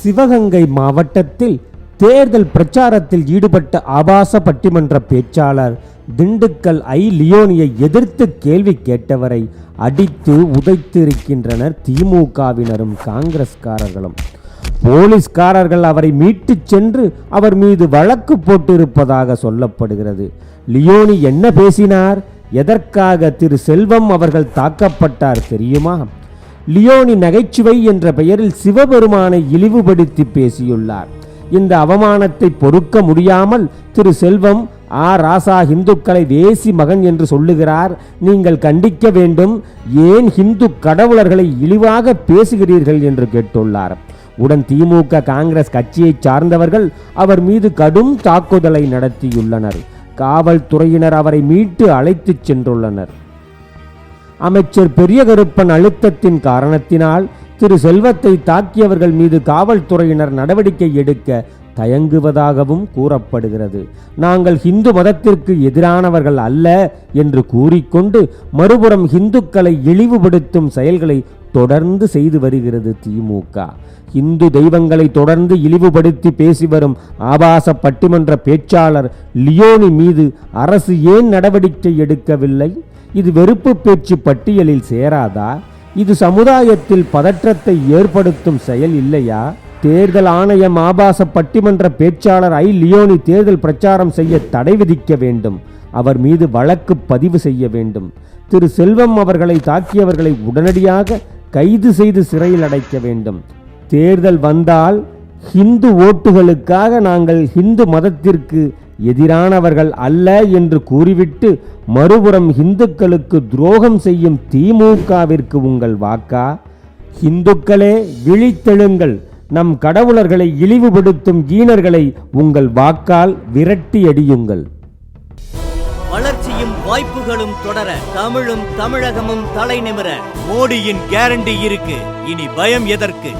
சிவகங்கை மாவட்டத்தில் தேர்தல் பிரச்சாரத்தில் ஈடுபட்ட ஆபாச பட்டிமன்ற பேச்சாளர் திண்டுக்கல் ஐ. லியோனியை எதிர்த்து கேள்வி கேட்டவரை அடித்து உதைத்து இருக்கின்றனர் திமுகவினரும் காங்கிரஸ்காரர்களும். போலீஸ்காரர்கள் அவரை மீட்டுச் சென்று அவர் மீது வழக்கு போட்டிருப்பதாக சொல்லப்படுகிறது. லியோனி என்ன பேசினார்? எதற்காக திரு செல்வம் அவர்கள் தாக்கப்பட்டார் தெரியுமா? லியோனி நகைச்சுவை என்ற பெயரில் சிவபெருமானை இழிவுபடுத்தி பேசியுள்ளார். இந்த அவமானத்தை பொறுக்க முடியாமல் திரு செல்வம் ஆ ராசா இந்துக்களை வேசி மகன் என்று சொல்லுகிறார். நீங்கள் கண்டிக்க வேண்டும். ஏன் இந்து கடவுளர்களை இழிவாக பேசுகிறீர்கள்? என்று கேட்டுள்ளார். உடன் திமுக காங்கிரஸ் கட்சியை சார்ந்தவர்கள் அவர் மீது கடும் தாக்குதலை நடத்தியுள்ளனர். காவல்துறையினர் அவரை மீட்டு அழைத்துச் சென்றுள்ளனர். அமைச்சர் பெரிய கருப்பன் அழுத்தத்தின் காரணத்தினால் திரு செல்வத்தை தாக்கியவர்கள் மீது காவல்துறையினர் நடவடிக்கை எடுக்க தயங்குவதாகவும் கூறப்படுகிறது. நாங்கள் ஹிந்து மதத்திற்கு எதிரானவர்கள் அல்ல என்று கூறிக்கொண்டு மறுபுறம் இந்துக்களை இழிவுபடுத்தும் செயல்களை தொடர்ந்து செய்து வருகிறது திமுக இந்து தெய்வங்களை தொடர்ந்து இழிவுபடுத்தி பேசி வரும் ஆபாச பட்டிமன்ற பேச்சாளர் லியோனி மீது அரசு ஏன் நடவடிக்கை எடுக்கவில்லை? இது வெறுப்பு பேச்சு பட்டியலில் சேராதா? இது சமுதாயத்தில் பதற்றத்தை ஏற்படுத்தும் செயல் இல்லையா? தேர்தல் ஆணையம் ஆபாச பட்டிமன்ற பேச்சாளர் ஐ. லியோனி தேர்தல் பிரச்சாரம் செய்ய தடை விதிக்க வேண்டும். அவர் மீது வழக்கு பதிவு செய்ய வேண்டும். திரு. செல்வம் அவர்களை தாக்கியவர்களை உடனடியாக கைது செய்து சிறையில் அடைக்க வேண்டும். தேர்தல் வந்தால் ஹிந்து ஓட்டுகளுக்காக நாங்கள் ஹிந்து மதத்திற்கு எதிரானவர்கள் அல்ல என்று கூறிவிட்டு மறுபுறம் இந்துக்களுக்கு துரோகம் செய்யும் திமுகவிற்கு உங்கள் வாக்கா? இந்துக்களே விழித்தெழுங்கள். நம் கடவுளர்களை இழிவுபடுத்தும் ஈனர்களை உங்கள் வாக்கால் விரட்டி அடியுங்கள். வளர்ச்சியும் வாய்ப்புகளும் தொடர தமிழும் தமிழகமும் தலை நிமிர மோடியின் கேரண்டி இருக்கு. இனி பயம் எதற்கு?